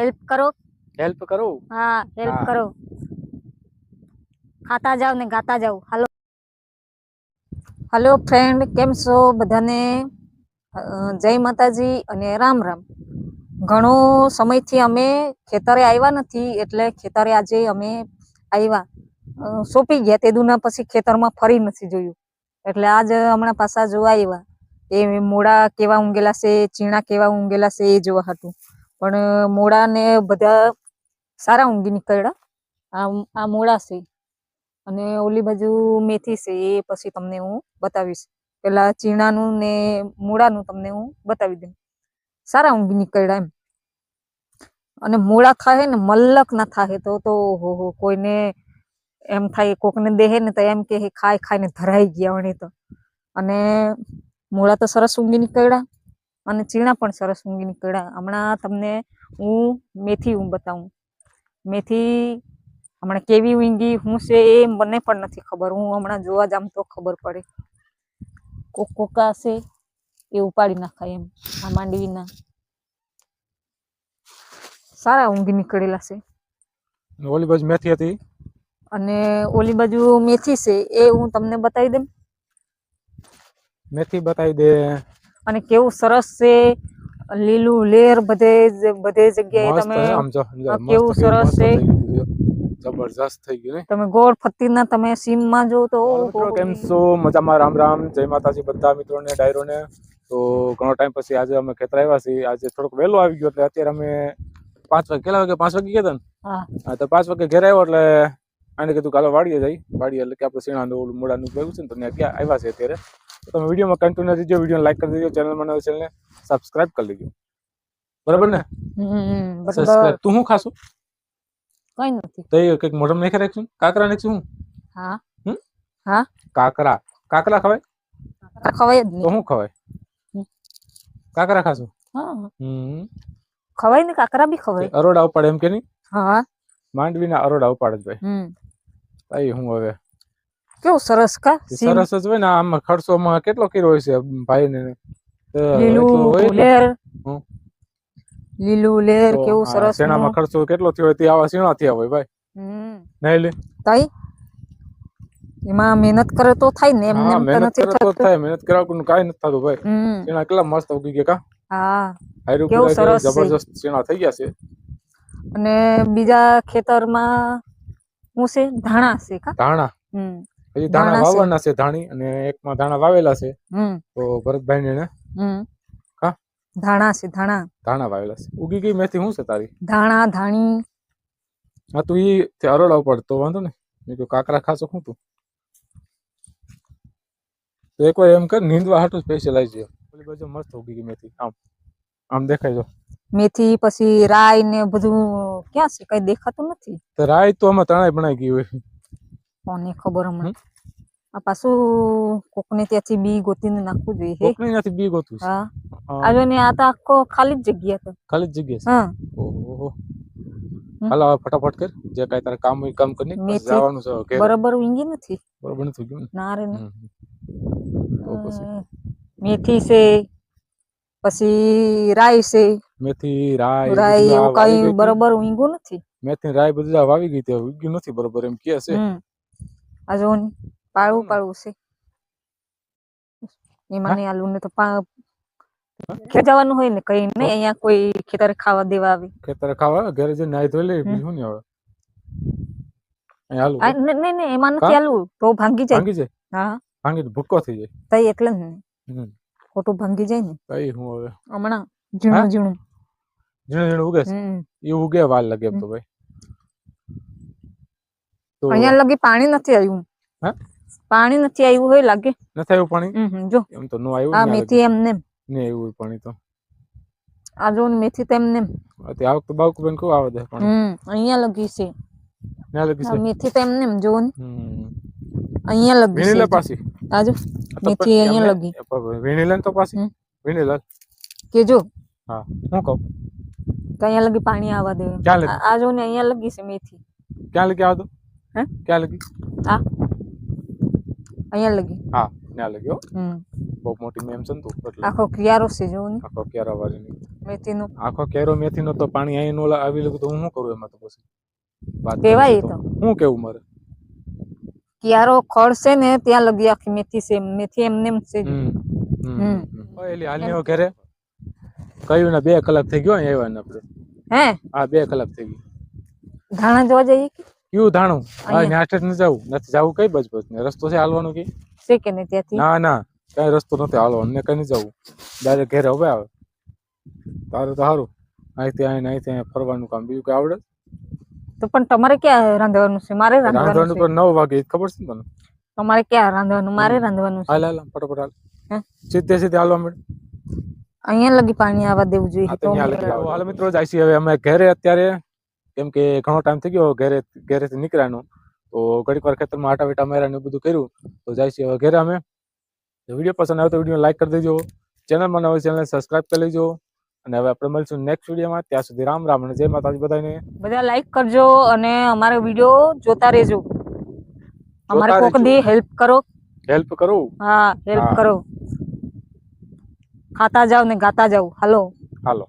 Help કરો. Help કરો? હા હેલ્પ કરો. ખાતા જાવ ને ગાતા જાવ હાલો હલો ફ્રેન્ડ કેમ છો બધાને? જય માતાજી અને રામ રામ. ઘણો સમયથી અમે ખેતરે આવ્યા નથી એટલે ખેતરે આજે અમે આવ્યા. સોંપી ગયા તે દુના પછી ખેતરમાં ફરી નથી જોયું. એટલે આજ હમણાં પાછા જોવા આવ્યા. એ મોડા કેવા ઊંઘેલા છે ચીણા કેવા ઊંઘેલા છે એ જોવા હતું. પણ મોડા ને બધા સારા ઊંઘી નીકળ્યા. આ આ મોડા છે. અને ઓલી બાજુ મેથી છે એ પછી તમને હું બતાવીશ. પેલા ચીણાનું ને મૂળાનું તમને હું બતાવી દઉં સારા ઊંઘી નીકળ્યા એમ. અને મૂળા થાય ને, મલ્લક ના થાય તો તો હો કોઈને એમ થાય, કોકને દેહે ને તો એમ કે ખાય ખાઈ ખાઈને ધરાઈ ગયા વણી તો. અને મૂળા તો સરસ ઊંઘી નીકળ્યા. અને ચીણા પણ સરસ ઊંઘી નીકળ્યા હમણાં તમને હું મેથી હું બતાવું. મેથી હમણાં કેવી ઊંઘી હું છે એ મને પણ નથી ખબર. હું હમણાં જોવા જામ તો ખબર પડે. કોક કોકા છે એ ઉપાડી નાખાય એમ આ માંડવીના. સારા ઊંઘી નીકળેલા છે. ઓલી બાજુ મેથી હતી? અને ઓલી બાજુ મેથી છે એ હું તમને બતાવી દઉં. મેથી બતાવી દે. અને કેવું સરસ છે લીલું લેર બધે બધે જગ્યાએ તમે કેવું સરસ છે. જબરજસ્ત થઈ ગયું તમે ગોળ ફત્તીના તમે સીમમાં જો તો કેમ છો? મજામાં રામ રામ. જય માતાજી બધા મિત્રોને ડાયરોને. તો ઘણો ટાઈમ પછી આજે અમે ખેતર આવ્યા છીએ. આજે થોડોક વહેલો આવી ગયો એટલે અત્યારે અમે પાંચ વાગે કેટલા વાગે? પાંચ વાગે ગયા હતા હા. તો પાંચ વાગે ઘેર આવ્યો એટલે આને કીધું કાલે વાડીએ જઈ. વાડીએ એટલે કે આપણે સીણાનું ઓલું મોડાનું છે ને તો ત્યાં ક્યાં આવ્યા છે અત્યારે. તો તમે વિડીયોમાં કન્ટિન્યુ રહેજો વીડિયો લાઈક કરી દેજો ચેનલમાં નવી ચેનલને સબસ્ક્રાઇબ કરી લેજો બરાબર ને હમ બરાબર સબસ્ક્રાઇબ તું શું ખાશું કઈ નથી તો એ કંઈક મોઢમ નાખી રાખશું કાકરા નાખશું હું હા કાકરા કાકરા ખવાય આ ખવાય જ તો નહીં શું ખવાય હમ. કાકરા ખાશું હા હમ ખવાય ને કાકરા બી ખવાય અરોડા ઉપાડે એમ કે નહીં હા માંડવીના અરોડા ઉપાડે જ ભાઈ હમ ભાઈ હું હવે કેવું સરસ કા? સરસ જ હોય ને આમાં ખર્ચોમાં કેટલો કિલો હોય છે ભાઈ ને? લીલું લેર. લીલું લેર કેવું સરસ શેણામાં ખર્ચો કેટલો થયો તે આવા સીણા થયા હોય ભાઈ. નહીં લે. તાઈ? એમાં મહેનત કરે તો થાય ને એમ મહેનત કરે તો થાય મહેનત કરાવ વગરનું કાઈ નથી થતું ભાઈ. શેણા કેટલા મસ્ત ઉગી ગયા કા? હા. કેવું સરસ જબરજસ્ત શેણા થઈ ગયા છે. અને બીજા ખેતરમાં હું છે? ધાણા છે કા? ધાણા. હમ. હજી ધાણા વાવવાના છે. ધાણી અને એકમાં ધાણા વાવેલા છે. તો ભરતભાઈ ને? ધાણા છે ધાણા. ધાણા વાવેલા છે. ઉગી ગઈ મેથી શું છે તારી? ધાણા ધાણી. હા તું ઈ અરોડા ઉપર તો વાંધો ને મેં કહ્યું કાકરા ખાશો શું તું? તો એક એમ કર નીંદવા હાટું સ્પેશિયલ છે ઓલી બાજુ મસ્ત ઉગી ગઈ મેથી. આમ આમ દેખાય જો. મેથી પછી રાઈ ને બધું ક્યાં છે? કઈ દેખાતું નથી? તો રાય તો આમાં તણાઈ બનાવી ગઈ હોય. કોને ખબર હમણાં. આ પાછું કોકને ત્યાંથી બી ગોતીને નાખવું જોઈએ હે? કોકને નથી બી ગોતું હા. આજો ને આ તો આખો ખાલી જ જગ્યા તો ખાલી જ જગ્યા છે? હા. ઓહો. હાલો હવે ફટાફટ કર. જે કાઈ તારે કામ હોય કામ કરી જવાનું છે ઓકે? બરાબર ઊંઘી નથી. બરાબર નથી ગયું ના રે મેથી છે પછી રાઈ છે. મેથી રાઈ બધું એવું કઈ બરાબર ઊંઘું નથી? મેથી રાઈ બધું વાવી ગઈ તે ઊંઘ્યું નથી બરોબર એમ કે છે. હમ આ જો ને, પાળવું. પાળવું છે. એમાં આલું ને તો જવાનું હોય ને કઈ નહીં અહીંયા કોઈ ખેતરે ખાવા દેવા આવે. ખેતરે ખાવા આવે, ઘરે જઈને નાહી ધોઈ લે. બીજું નહીં આવે? નહીં નહીં એમાં નથી? આલું તો ભાંગી જાય. ભાંગી જાય? હા. ભાંગી તો ભૂક્કો થઈ જાય. તઈ એટલે ને. ખોટું ભાંગી જાય ને. કઈ હું હવે? હમણાં ઝીણું ઝીણું. ઝીણું ઝીણું ઉગે એ ઉગે વાર લાગે એમ તો ભાઈ. અહીંયા લગી પાણી નથી આવ્યું. હા? પાણી નથી આવ્યું હોય લાગે. નથી આવ્યું પાણી? જો. એમ તો નો આવ્યું આ મેથી એમને ને આવ્યું પાણી તો. આ જો ને મેથી તેમને તે આ વખતે બાવકુ બેન કો આવે દે પાણી? અહીંયા લગી છે. ના લગી છે? મેથી તેમને જો ને. અહીંયા લગી છે. વેણીલા છે આ જો મેથી અહીંયા લગી. એ પણ વીણી લે ને તો પાછી? વેણીલા? કે જો હા. હું કહું? તો અહીંયા લગી પાણી આવવા દે? આ- આ જો ને અહીંયા લગી છે મેથી. ક્યાં લગી આવતો? હે? ક્યાં લગી? આ અહીંયા લગી. હા ત્યાં લગી હો. હમ. બહુ મોટી મેમ છે ને તું એટલે આખો ક્યારો છે જો ને. આખો ક્યારો અવાજ નો આખો કેરો મેથીનો તો પાણી અહીં નો આવી લીધું તો હું શું કરું એમાં તો પછી? વાત કહેવાય તો. હું કેવું મારે? ક્યારો ખળશે ને ત્યાં લગી આખી મેથી છે મેથી એમ છે. હમ એલી હાલની ઘરે. કયું ને બે કલાક થઈ ગયો અહીંયા આવ્યા ને આપણે. હે? હા બે કલાક થઈ ગઈ. ધાણા જોવા જઈએ કે? કયું ધાણું? હા ન્યાસ્ટેટ ન્યા જવું. નથી જવું કઈ બજ? બજ ને રસ્તો છે હાલવાનો કે? છે કે નહીં ત્યાંથી? ના ના. કઈ રસ્તો નથી હાલવાનો. ને કઈ જવું. ડાયરેક્ટ ઘરે હવે આવે. તારું તો સારું અહીંથી અહીં અહીંથી અહીં ફરવાનું કામ. બીજું કઈ આવડે? તો પણ તમારે ક્યાં રાંધવાનું છે? મારે રાંધવાનું પણ નવ વાગે. ખબર છે ને તને? તમારે ક્યાં રાંધવાનું? મારે રાંધવાનું છે. હાલ હાલ ફટાફટ હાલ? સીધે સીધે હાલવા મળે અહીંયા લગી પાણી આવવા દેવું જોઈએ. હાલો મિત્રો જાય છીએ હવે. અમે ઘરે અત્યારે કેમ કે ઘણો ટાઈમ થઈ ગયો ઘરે ઘરેથી નીકળ્યાનો. તો ઘડીક વાર ખેતરમાં આટા વીટા માર્યા ને બધું કર્યું. તો જાય છે હવે ઘરે અમે. વીડિયો પસંદ આવે તો વીડિયો લાઈક કરી દેજો. ચેનલમાં નવી ચેનલ સબસ્ક્રાઇબ કરી લેજો. અને હવે આપણે મળીશું નેક્સ્ટ વિડીયોમાં ત્યાં સુધી રામ રામ અને જય માતાજી બધાને. બધા લાઈક કરજો અને અમારો વીડિયો જોતા રહેજો. અમારે કોક. દી હેલ્પ કરો. હેલ્પ કરો? હા હેલ્પ કરો. ખાતા જાવ ને ગાતા જાવ. હાલો. હાલો.